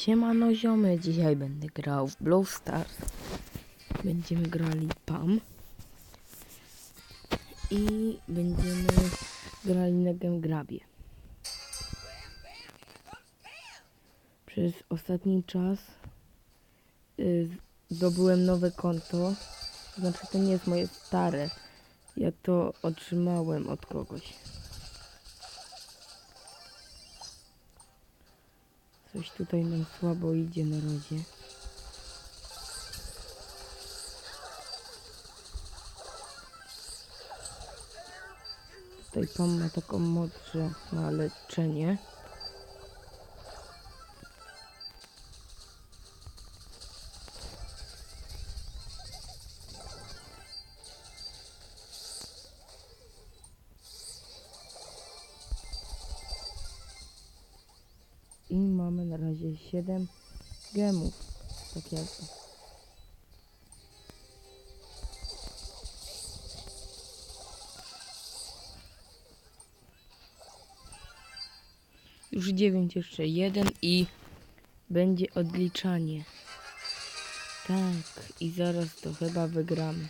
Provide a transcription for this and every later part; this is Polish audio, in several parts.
Siemano ziomy, dzisiaj będę grał w Blow Stars. Będziemy grali PAM. I będziemy grali na Game Grabie. Przez ostatni czas y, zdobyłem nowe konto. Znaczy to nie jest moje stare. Ja to otrzymałem od kogoś. Coś tutaj nam słabo idzie na razie. Tutaj pan ma taką moc, że leczenie. Na razie 7 gemów. Tak jakby. Już 9, jeszcze jeden i będzie odliczanie. Tak, i zaraz to chyba wygramy.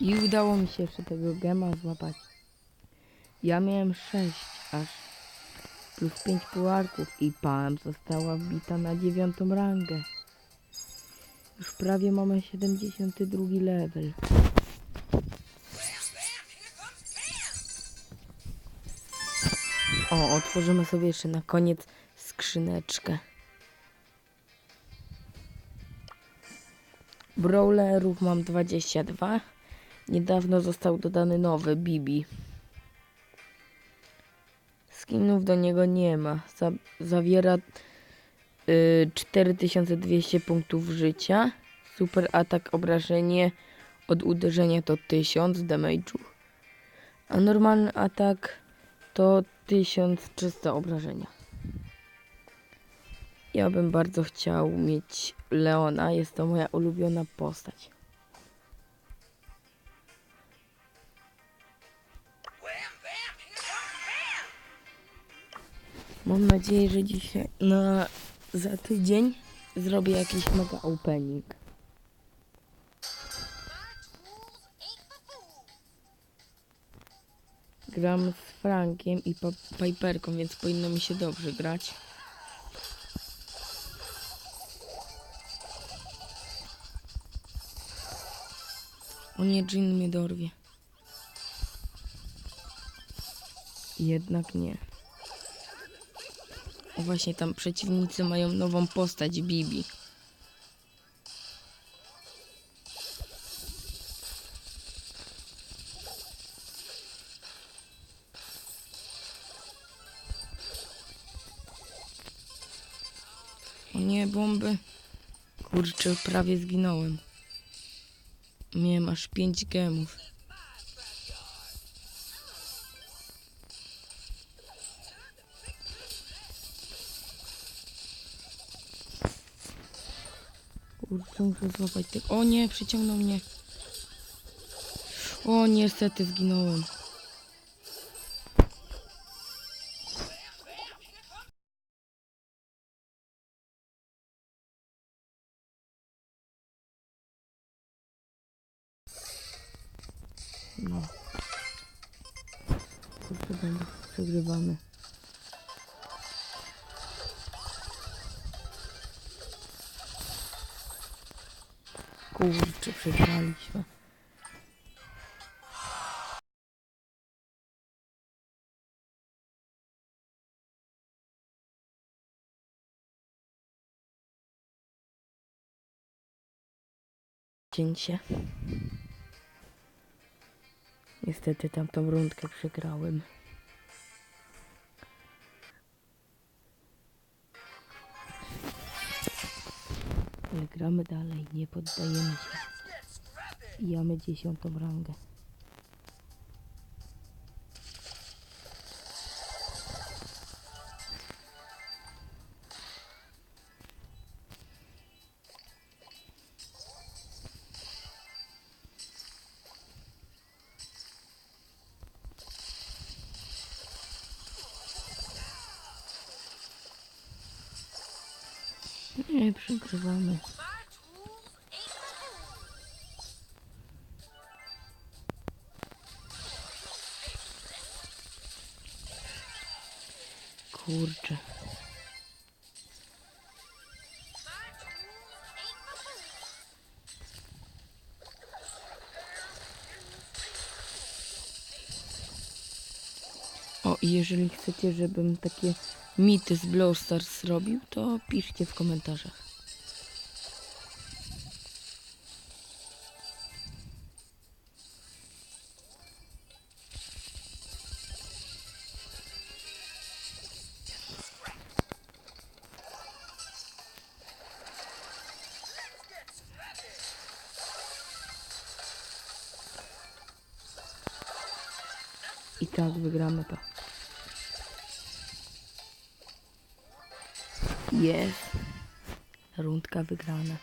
I udało mi się jeszcze tego gema złapać. Ja miałem 6 aż plus 5 pułarków i PAM została wbita na dziewiątą rangę. Już prawie mamy 72 level. O, otworzymy sobie jeszcze na koniec skrzyneczkę. Brawlerów mam 22. Niedawno został dodany nowy Bibi. Skinów do niego nie ma. Za, zawiera y, 4200 punktów życia. Super atak obrażenie od uderzenia to 1000 damage'u. A normalny atak to 1300 obrażenia. Ja bym bardzo chciał mieć Leona. Jest to moja ulubiona postać. Mam nadzieję, że dzisiaj, no za tydzień zrobię jakiś mega opening. Gram z Frankiem i pa- Piperką, więc powinno mi się dobrze grać. O nie, Jean mnie dorwie. Jednak nie. Właśnie tam przeciwnicy mają nową postać Bibi. O nie, bomby. Kurczę, prawie zginąłem. Miałem aż 5 gemów. Kurczę, muszę złapać tego. O nie, przyciągnął mnie. O, niestety zginąłem. No. Będę przegrywamy. Kurczę, przegraliśmy. Cięcie. Niestety tamtą rundkę przegrałem. Gramy dalej, nie poddajemy się. I dziesiątą rangę. No nie, przygrywamy. Kurczę. O, i jeżeli chcecie, żebym takie mity z Brawl Stars zrobił, to piszcie w komentarzach. I tak wygramy to. Jest. Rundka wygrana.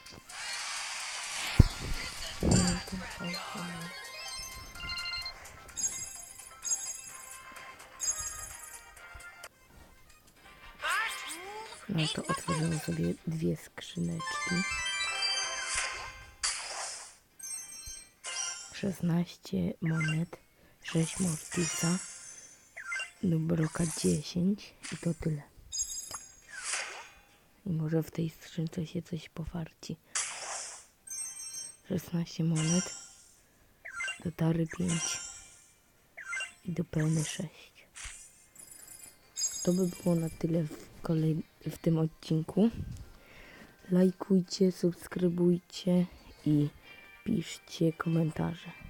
No to otworzymy sobie dwie skrzyneczki. 16 monet, 6 Mortisa, Nubroka 10 i to tyle. I może w tej skrzynce się coś pofarci. 16 monet, do tary 5 i do pełny 6. To by było na tyle w, kolej... w tym odcinku. Lajkujcie, subskrybujcie i piszcie komentarze.